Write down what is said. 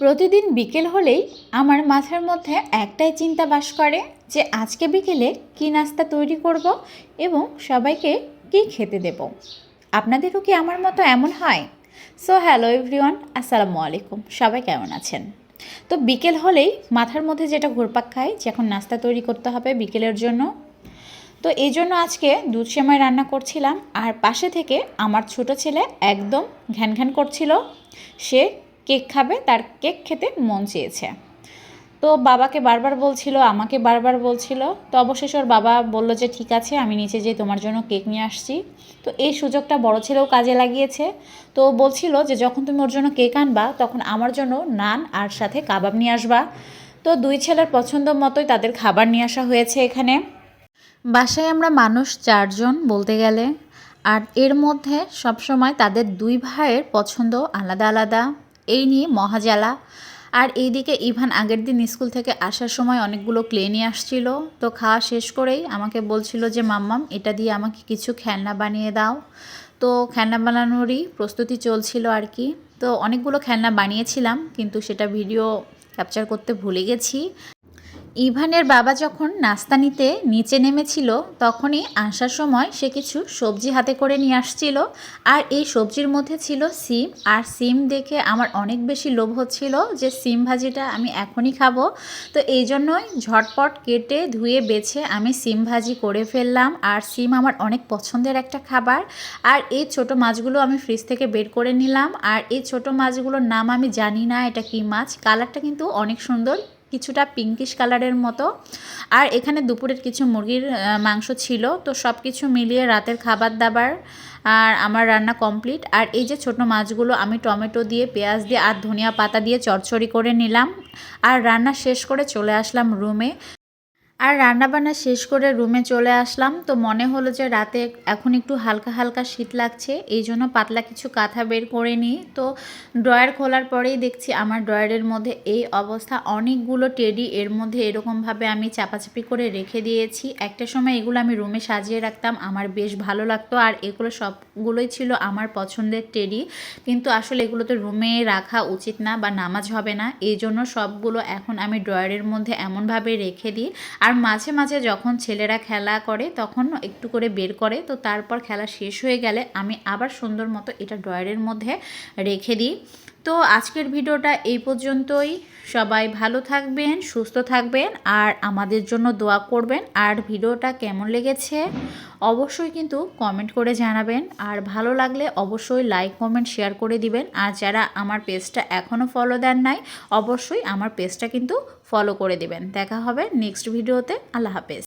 প্রতিদিন বিকেল হলেই আমার মাথার মধ্যে একটাই চিন্তা বাস করে যে আজকে বিকেলে কী নাস্তা তৈরি করব এবং সবাইকে কী খেতে দেব। আপনাদেরও কি আমার মতো এমন হয়? সো হ্যালো এভরিওয়ান আসসালামু আলাইকুম। সবাই কেমন আছেন? তো বিকেল হলেই মাথার মধ্যে যেটা ঘুরপাক খায় যে এখন নাস্তা তৈরি করতে হবে বিকেলের জন্য। তো এই জন্য আজকে দুধ সেমাই রান্না করছিলাম আর পাশে থেকে আমার ছোট ছেলে একদম ঘ্যান ঘ্যান করছিল। সে কেক খাবে, তার কেক খেতে মন চেয়েছে। তো বাবাকে বারবার বলছিল, আমাকে বারবার বলছিল। তো অবশেষে ওর বাবা বলল যে, ঠিক আছে, আমি নিচে যেয়ে তোমার জন্য কেক নিয়ে আসছি। তো এই সুযোগটা বড় ছেলেও কাজে লাগিয়েছে। তো বলছিল যে, যখন তুমি ওর জন্য কেক আনবা, তখন আমার জন্য নান আর সাথে কাবাব নিয়ে আসবা। তো দুই ছেলের পছন্দ মতোই তাদের খাবার নিয়ে আসা হয়েছে এখানে। বাসায় আমরা মানুষ চারজন বলতে গেলে। আর এর মধ্যে সবসময় তাদের দুই ভাইয়ের পছন্দ আলাদা আলাদা। এই নিয়ে মহাজালা। আর এইদিকে ইভান আগের দিন স্কুল থেকে আসার সময় অনেকগুলো ক্লে নিয়ে আসছিল। তো খাওয়া শেষ করেই আমাকে বলছিল যে, মাম্মাম, এটা দিয়ে আমাকে কিছু খেলনা বানিয়ে দাও। তো খেলনা বানানোরই প্রস্তুতি চলছিল আর কি। তো অনেকগুলো খেলনা বানিয়েছিলাম, কিন্তু সেটা ভিডিও ক্যাপচার করতে ভুলে গেছি। ইভানের বাবা যখন নাস্তা নিতে নিচে নেমেছিল, তখনই আসার সময় সে কিছু সবজি হাতে করে নিয়ে আসছিল। আর এই সবজির মধ্যে ছিল সিম। আর সিম দেখে আমার অনেক বেশি লোভ হচ্ছিল যে সিম ভাজিটা আমি এখনই খাব। তো এই জন্যই ঝটপট কেটে ধুয়ে বেছে আমি সিম ভাজি করে ফেললাম। আর সিম আমার অনেক পছন্দের একটা খাবার। আর এই ছোট মাছগুলো আমি ফ্রিজ থেকে বের করে নিলাম। আর এই ছোট মাছগুলোর নাম আমি জানি না এটা কি মাছ। কালারটা কিন্তু অনেক সুন্দর কিছুটা পিঙ্কিশ কালারের মতো। আর এখানে দুপুরের কিছু মুরগির মাংস ছিল। তো সব কিছু মিলিয়ে রাতের খাবার দাবার আর আমার রান্না কমপ্লিট আর এই যে ছোট মাছগুলো আমি টমেটো দিয়ে, পেঁয়াজ দিয়ে আর ধনিয়া পাতা দিয়ে চড়চড়ি করে নিলাম। আর রান্না শেষ করে চলে আসলাম রুমে আর রান্নাবান্না শেষ করে রুমে চলে আসলাম। তো মনে হলো যে রাতে এখন একটু হালকা হালকা শীত লাগছে, এই জন্য পাতলা কিছু কাঁথা বের করে নিই। তো ড্রয়ার খোলার পরেই দেখছি আমার ড্রয়ারের মধ্যে এই অবস্থা। অনেকগুলো টেডি এর মধ্যে এরকমভাবে আমি চাপাচাপি করে রেখে দিয়েছি। একটা সময় এগুলো আমি রুমে সাজিয়ে রাখতাম, আমার বেশ ভালো লাগতো। আর এগুলো সবগুলোই ছিল আমার পছন্দের টেডি। কিন্তু আসলে এগুলো তো রুমে রাখা উচিত না বা নামাজ হবে না। এই জন্য সবগুলো এখন আমি ড্রয়ারের মধ্যে এমনভাবে রেখে দিই। আর মাঝে মাঝে যখন ছেলেরা খেলা করে, তখন একটু করে বের করে। তো তারপর খেলা শেষ হয়ে গেলে আমি আবার সুন্দর মতো এটা ড্রয়ারের মধ্যে রেখে দিই। তো আজকের ভিডিওটা এই পর্যন্তই। সবাই ভালো থাকবেন, সুস্থ থাকবেন আর আমাদের জন্য দোয়া করবেন। আর ভিডিওটা কেমন লেগেছে অবশ্যই কিন্তু কমেন্ট করে জানাবেন। আর ভালো লাগলে অবশ্যই লাইক, কমেন্ট, শেয়ার করে দিবেন। আর যারা আমার পেজটা এখনও ফলো দেন নাই, অবশ্যই আমার পেজটা কিন্তু ফলো করে দিবেন। দেখা হবে নেক্সট ভিডিওতে। আল্লাহ হাফেজ।